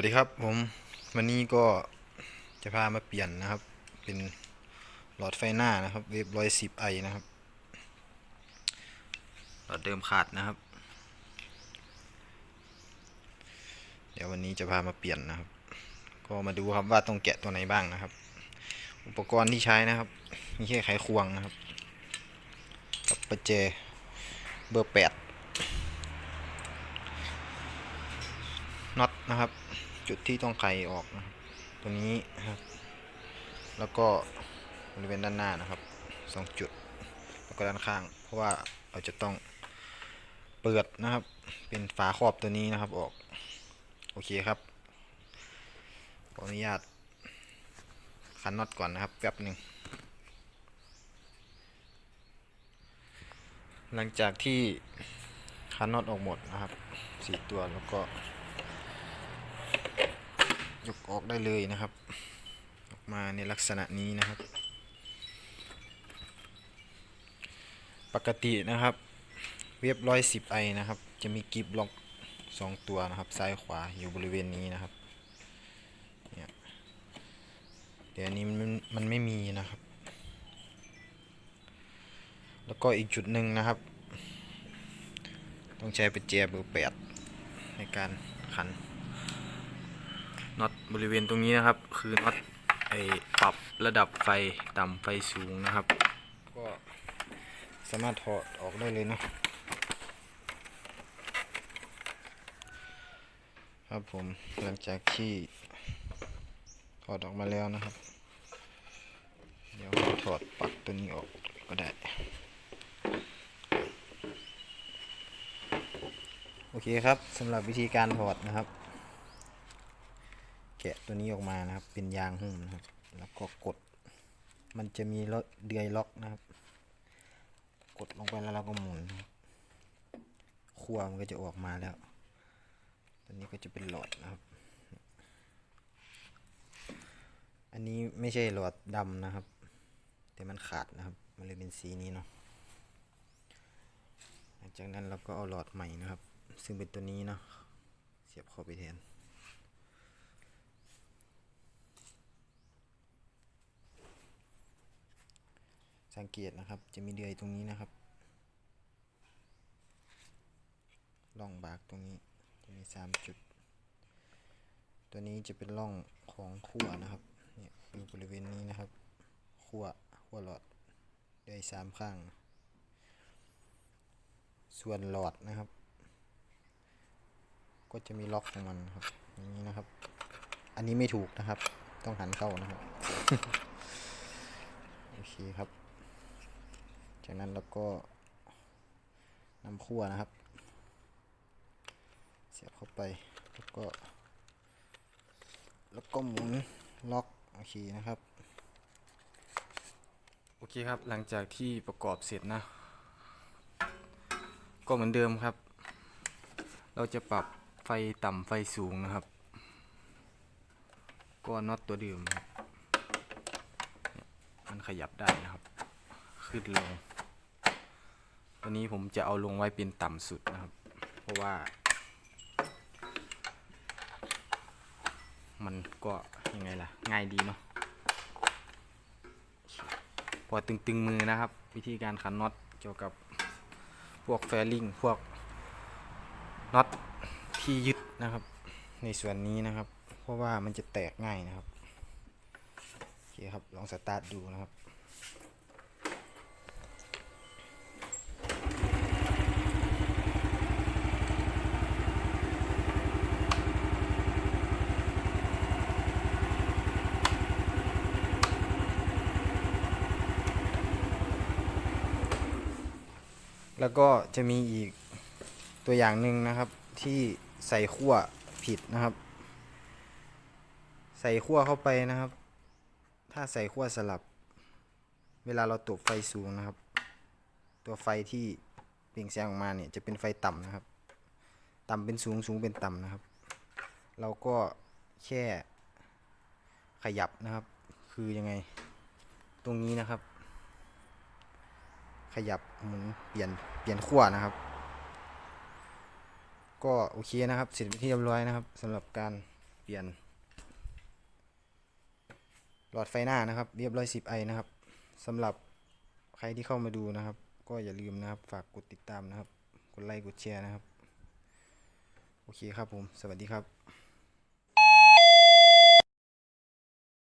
วัสดีครับผมวันนี้ก็จะพามาเปลี่ยนนะครับ เป็นหลอดไฟหน้านะครับเวฟร้อยสิบไอนะครับ หลอดเดิมขาดนะครับ เดี๋ยววันนี้จะพามาเปลี่ยนนะครับ ก็มาดูครับว่าต้องแกะตัวไหนบ้างนะครับ อุปกรณ์ที่ใช้นะครับมีแค่ไขควงนะครับกับประแจเบอร์แปดน็อตนะครับ จุดที่ต้องไขออกนะครับตัวนี้นะครับ แล้วก็บริเวณด้านหน้านะครับสองจุด แล้วก็ด้านข้าง เพราะว่าเราจะต้องเปิดนะครับ เป็นฝาครอบตัวนี้นะครับออก โอเคครับขออนุญาตขันน็อตก่อนนะครับแป๊บหนึ่งหลังจากที่คันน็อตออกหมดนะครับสี่ตัวแล้วก็ ยกออกได้เลยนะครับ ออกมาในลักษณะนี้นะครับ ปกตินะครับ เว็บร้อยสิบไอนะครับ จะมีกิฟล็อกสองตัวนะครับซ้ายขวาอยู่บริเวณนี้นะครับเนี่ยเดี๋ยวนี้มันมันไม่มีนะครับ แล้วก็อีกจุดหนึ่งนะครับ ต้องใช้เป็นแจเบอร์แปดในการขัน น็อตบริเวณตรงนี้นะครับ คือน็อตไอปรับระดับไฟต่ำไฟสูงนะครับ ก็สามารถถอดออกได้เลยเนาะครับผมหลังจากที่ถอดออกมาแล้วนะครับ เดี๋ยวเราถอดปลั๊กตัวนี้ออกก็ได้ โอเคครับสำหรับวิธีการถอดนะครับะตัวนี้ออกมานะครับ เป็นยางหุ้มนะครับ แล้วก็กด มันจะมีล็อเดือยล็อกนะครับ กดลงไปแล้วเราก็หมุนครับขั้วมันก็จะออกมาแล้ว ตัวนี้ก็จะเป็นหลอดนะครับ อันนี้ไม่ใช่หลอดดำนะครับ แต่มันขาดนะครับ มันเลยเป็นสีนี้เนาะ หลังจากนั้นเราก็เอาหลอดใหม่นะครับ ซึ่งเป็นตัวนี้เนาะเสียบเข้าไปแทน สังเกตนะครับ จะมีเดือยตรงนี้นะครับร่องบากตรงนี้จะมีสามจุด ตัวนี้จะเป็นร่องของขั้วนะครับเนี่ยอยู่บริเวณนี้นะครับขั้วขั้วหลอดเดือยสามข้าง ส่วนหลอดนะครับ ก็จะมีล็อกของมันนะครับอย่างนี้นะครับ อันนี้ไม่ถูกนะครับ ต้องหันเข้านะครับ โอเคครับ จากนั้นเราก็นำขั้วนะครับ เสียบเข้าไปแล้วก็ แล้วก็หมุนล็อกโอเคนะครับ โอเคครับหลังจากที่ประกอบเสร็จนะ ก็เหมือนเดิมครับ เราจะปรับไฟต่ำไฟสูงนะครับ ก็น็อตตัวเดิมมันขยับได้นะครับ ขึ้นลง ตัวนี้ผมจะเอาลงไว้เป็นต่ำสุดนะครับ เพราะว่า มันก็ยังไงล่ะ ง่ายดีเนาะพอตึงๆมือนะครับ วิธีการขันน็อตเกี่ยวกับพวกแฟลิงพวกน็อตที่ยึดนะครับ ในส่วนนี้นะครับ เพราะว่ามันจะแตกง่ายนะครับ โอเคครับ ลองสตาร์ทดูนะครับ แล้วก็จะมีอีกตัวอย่างหนึ่งนะครับที่ใส่ขั้วผิดนะครับ ใส่ขั้วเข้าไปนะครับ ถ้าใส่ขั้วสลับ เวลาเราตบไฟสูงนะครับ ตัวไฟที่เปล่งแสงออกมาเนี่ยจะเป็นไฟต่ำนะครับ ต่ำเป็นสูงสูงเป็นต่ำนะครับ เราก็แค่ขยับนะครับ คือยังไง ตรงนี้นะครับ ขยับหมุนเปลี่ยนเปลี่ยนขั้วนะครับ ก็โอเคนะครับเสร็จเป็นที่เรียบร้อยนะครับสำหรับการเปลี่ยน หลอดไฟหน้านะครับ เรียบร้อย 10ไอนะครับสำหรับใครที่เข้ามาดูนะครับ ก็อย่าลืมนะครับ ฝากกดติดตามนะครับ กดไลค์กดแชร์นะครับ โอเคครับผม สวัสดีครับ